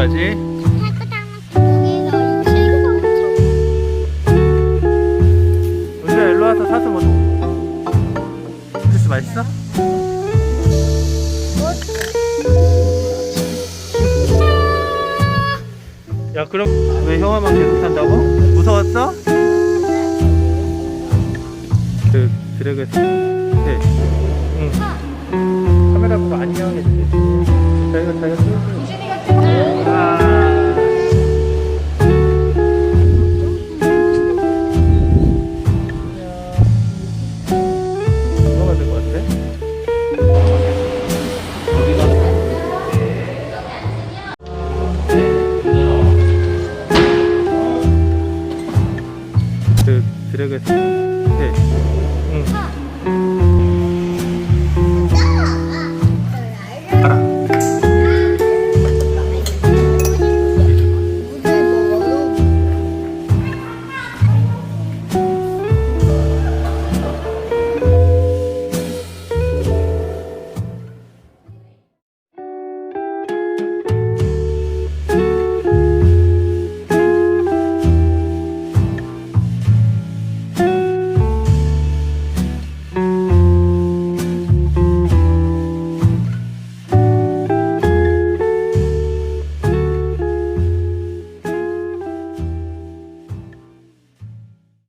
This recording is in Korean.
가지? 은주야 일로 와서 사서 먹어 주스 맛있어? 야 그럼 왜 형아만 계속 산다고? 무서웠어? 그 드래그 네. 응. 카메라 보고 안녕 해주세요 자기가 자기가 그 드래그 네. 응.